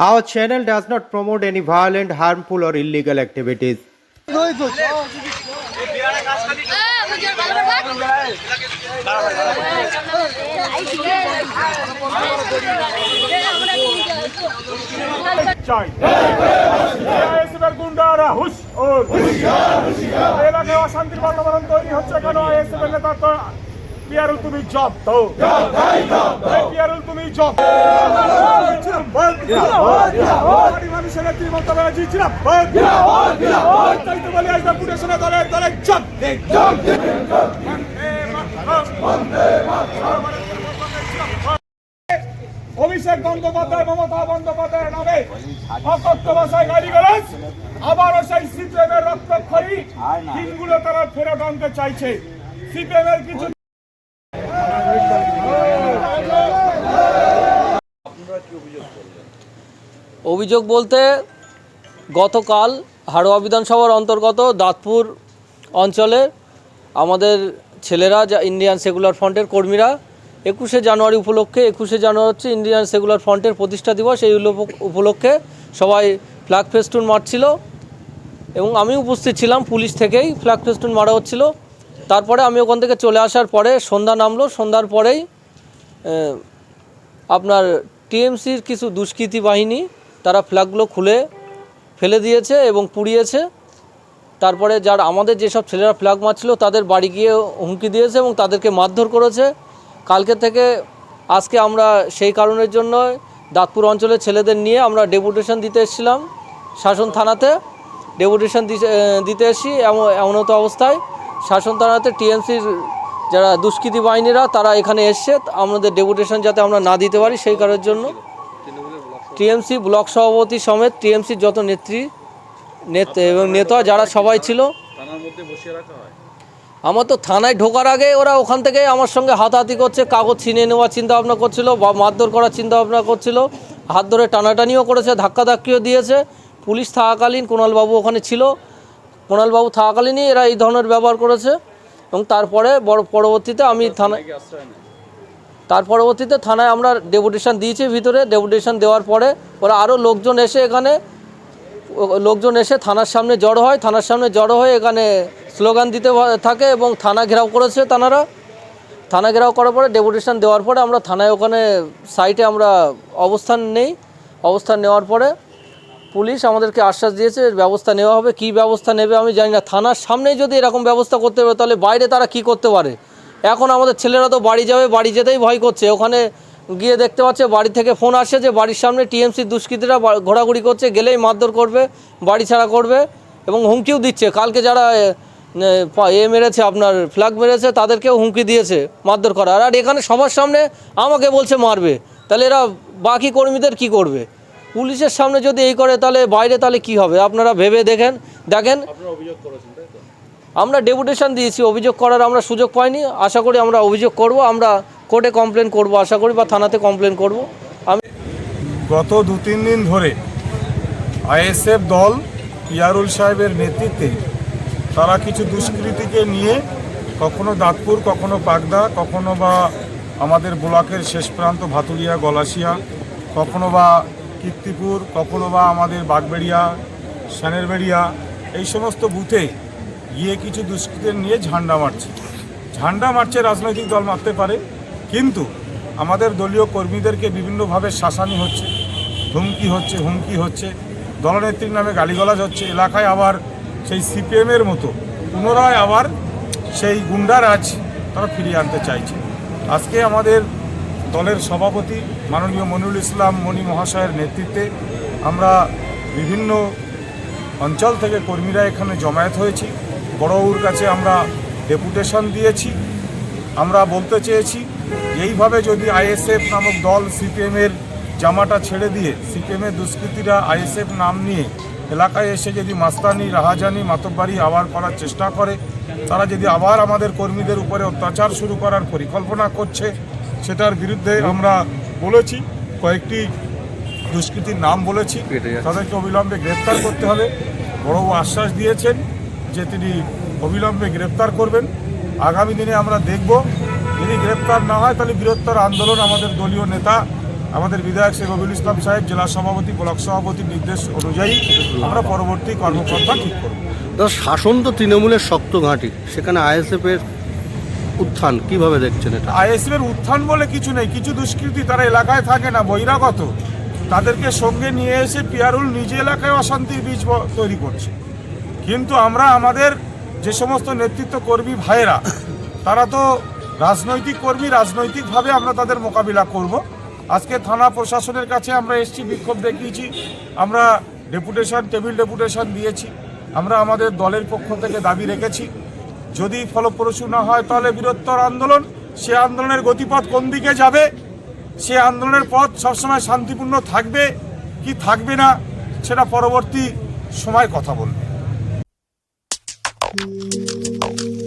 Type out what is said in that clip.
Our channel does not promote any violent, harmful, or illegal activities. গুন্ডারা অশান্তির বাতাবরণ তৈরি হচ্ছে কেন আইএসএফের নেতা পিয়ারুল তুমি জব তো পিয়ারুল তুমি জব মানুষের নেত্রী মমতা ব্যানার্জি ছিলাম তাই তো বলে আসবে পুরেশনে দলে দলে জব অভিষেক বন্দ্যোপাধ্যায় মমতা বন্দ্যোপাধ্যায়ের নামে অকথ্য ভাষায় গালি গালাজ আবারও সেই সিপিএমের রক্তক্ষয়ী দিনগুলো তারা ফেরত আনতে চাইছে সিপিএমের কিছু অভিযোগ বলতে গতকাল হাড়োয়া বিধানসভার অন্তর্গত দাঁতপুর অঞ্চলে আমাদের ছেলেরা যা ইন্ডিয়ান সেকুলার ফ্রন্টের কর্মীরা একুশে জানুয়ারি উপলক্ষে, একুশে জানুয়ারি হচ্ছে ইন্ডিয়ান সেকুলার ফ্রন্টের প্রতিষ্ঠা দিবস, এই উপলক্ষে সবাই ফ্ল্যাগ ফেস্টুন মারছিল এবং আমি উপস্থিত ছিলাম, পুলিশ থেকেই ফ্ল্যাগ ফেস্টুন মারা হচ্ছিল। তারপরে আমি ওখান থেকে চলে আসার পরে সন্ধ্যা নামলো, সন্ধ্যার পরেই আপনার টিএমসির কিছু দুষ্কৃতী বাহিনী তারা ফ্ল্যাগগুলো খুলে ফেলে দিয়েছে এবং পুড়িয়েছে। তারপরে যার, আমাদের যেসব ছেলেরা ফ্ল্যাগ মারছিল, তাদের বাড়ি গিয়ে হুমকি দিয়েছে এবং তাদেরকে মারধর করেছে। কালকে থেকে আজকে আমরা সেই কারণের জন্য দাঁতপুর অঞ্চলের ছেলেদের নিয়ে আমরা ডেপুটেশন দিতে এসেছিলাম শাসন থানাতে। ডেপুটেশন দিতে এসেছি এমন, এমনত অবস্থায়। শাসন থানাতে টিএমসির যারা দুষ্কৃতী বাহিনীরা, তারা এখানে এসছে। আমাদের ডেপুটেশন যাতে আমরা না দিতে পারি সেই কারণের জন্য। টিএমসি ব্লক সভাপতি সমেত টিএমসির যত নেত্রী, নেতা এবং নেতা যারা সবাই ছিল, আমার তো থানায় ঢোকার আগে ওরা ওখান থেকে আমার সঙ্গে হাতাহাতি করছে, কাগজ ছিনিয়ে নেওয়ার চিন্তা ভাবনা করছিল, বা মারধর করার চিন্তা ভাবনা করছিল, হাত ধরে টানাটানিও করেছে, ধাক্কাধাক্কিও দিয়েছে, পুলিশ থাকাকালীন কুণালবাবু ওখানে ছিল, কুণালবাবু থাকাকালীনই এরা এই ধরনের ব্যবহার করেছে, এবং তারপরে বড় পরবর্তীতে আমি থানায় তার পরবর্তীতে থানায় আমরা ডেপুটেশন দিয়েছি ভিতরে, ডেপুটেশন দেওয়ার পরে ওরা আরও লোকজন এসে এখানে, লোকজন এসে থানার সামনে জড়ো হয়, থানার সামনে জড়ো হয়ে এখানে স্লোগান দিতে থাকে এবং থানা ঘেরাও করেছে তানারা। থানা ঘেরাও করার পরে ডেপুটেশন দেওয়ার পরে আমরা থানায় ওখানে সাইটে আমরা অবস্থান নেই। অবস্থান নেওয়ার পরে পুলিশ আমাদেরকে আশ্বাস দিয়েছে ব্যবস্থা নেওয়া হবে, কী ব্যবস্থা নেবে আমি জানি না। থানার সামনেই যদি এরকম ব্যবস্থা করতে হবে তাহলে বাইরে তারা কি করতে পারে? এখন আমাদের ছেলেরা তো বাড়ি যাবে বাড়ি যেতেই ভয় করছে। ওখানে গিয়ে দেখতে পাচ্ছে বাড়ি থেকে ফোন আসছে যে বাড়ির সামনে টিএমসির দুষ্কৃতীরা ঘোরাঘুরি করছে গেলেই মারধর করবে বাড়ি ছাড়া করবে এবং হুমকিও দিচ্ছে। কালকে যারা এ, মেরেছে আপনার ফ্ল্যাগ মেরেছে তাদেরকেও হুমকি দিয়েছে মারধর করার আর এখানে সবার সামনে আমাকে বলছে মারবে। তাহলে এরা বাকি কর্মীদের কি করবে? পুলিশের সামনে যদি এই করে তাহলে বাইরে তাহলে কি হবে? আপনারা ভেবে দেখেন দেখেন। আমরা ডেপুটেশন দিয়েছি, অভিযোগ করার আমরা সুযোগ পাইনি। আশা করি আমরা অভিযোগ করব, আমরা কোর্টে কমপ্লেন করব, আশা করি বা থানাতে কমপ্লেন করব। আমি গত দু তিন দিন ধরে আইএসএফ দল ইয়ারুল সাহেবের নেতৃত্বে তারা কিছু দুষ্কৃতীকে নিয়ে কখনো দাঁতপুর, কখনো পাগদা, কখনো বা আমাদের ব্লকের শেষ প্রান্ত ভাতুরিয়া গলাশিয়া, কখনো বা কীর্তিপুর, কখনো বা আমাদের বাগবেড়িয়া, সানেরবেড়িয়া, এই সমস্ত বুথে গিয়ে কিছু দুষ্কৃতের নিয়ে ঝান্ডা মারছে। ঝান্ডা মারছে রাজনৈতিক দল মারতে পারে, কিন্তু আমাদের দলীয় কর্মীদেরকে বিভিন্নভাবে শাসানি হচ্ছে, ধুমকি হচ্ছে, হুমকি হচ্ছে, দলনেত্রীর নামে গালিগলাজ হচ্ছে। এলাকায় আবার সেই সিপিএমের মতো পুনরায় আবার সেই গুন্ডারাজ তারা ফিরিয়ে আনতে চাইছে। আজকে আমাদের দলের সভাপতি মাননীয় মনিরুল ইসলাম মণি মহাশয়ের নেতৃত্বে আমরা বিভিন্ন অঞ্চল থেকে কর্মীরা এখানে জমায়েত হয়েছি। বড়বাবুর কাছে আমরা ডেপুটেশন দিয়েছি আমরা বলতে চেয়েছি এইভাবে যদি আইএসএফ নামক দল সিপিএমের জামাটা ছেড়ে দিয়ে সিপিএমের দুষ্কৃতীরা আইএসএফ নাম নিয়ে এলাকায় এসে যদি মাস্তানি রাহাজানি মাতব্বারি আবার করার চেষ্টা করে তারা যদি আবার আমাদের কর্মীদের উপরে অত্যাচার শুরু করার পরিকল্পনা করছে সেটার বিরুদ্ধে আমরা বলেছি কয়েকটি দুষ্কৃতীর নাম বলেছি তাদেরকে অবিলম্বে গ্রেপ্তার করতে হবে। বড়বাবু আশ্বাস দিয়েছেন যে তিনি অবিলম্বে গ্রেপ্তার করবেন। আগামী দিনে আমরা দেখব যদি গ্রেপ্তার না হয় তাহলে বৃহত্তর আন্দোলন আমাদের দলীয় নেতা আমাদের বিধায়ক শেখ রবিউল ইসলাম সাহেব জেলা সভাপতি ব্লক সভাপতির নির্দেশ অনুযায়ী আমরা পরবর্তী কর্মকর্তা ঠিক করব। শাসন তো তৃণমূলের শক্ত ঘাঁটি সেখানে আইএসএফ এর উত্থান কীভাবে দেখছেন এটা? আইএসএফের উত্থান বলে কিছু নেই কিছু দুষ্কৃতী তারা এলাকায় থাকে না বহিরাগত। তাদেরকে সঙ্গে নিয়ে এসে পিয়ারুল নিজে এলাকায় অশান্তির বীজ তৈরি করছে। কিন্তু আমরা আমাদের যে সমস্ত নেতৃত্ব কর্মী ভাইয়েরা, তারা তো রাজনৈতিক কর্মী, রাজনৈতিকভাবে আমরা তাদের মোকাবিলা করব। আজকে থানা প্রশাসনের কাছে আমরা এসছি, বিক্ষোভ দেখিয়েছি, আমরা ডেপুটেশন, টেবিল ডেপুটেশন দিয়েছি, আমরা আমাদের দলের পক্ষ থেকে দাবি রেখেছি। যদি ফলপ্রসূ না হয়, তাহলে বৃহত্তর আন্দোলন, সে আন্দোলনের গতিপথ কোন দিকে যাবে? সে আন্দোলনের পথ সবসময় শান্তিপূর্ণ থাকবে কি থাকবে না, সেটা পরবর্তী সময় কথা বলবে। Thank you.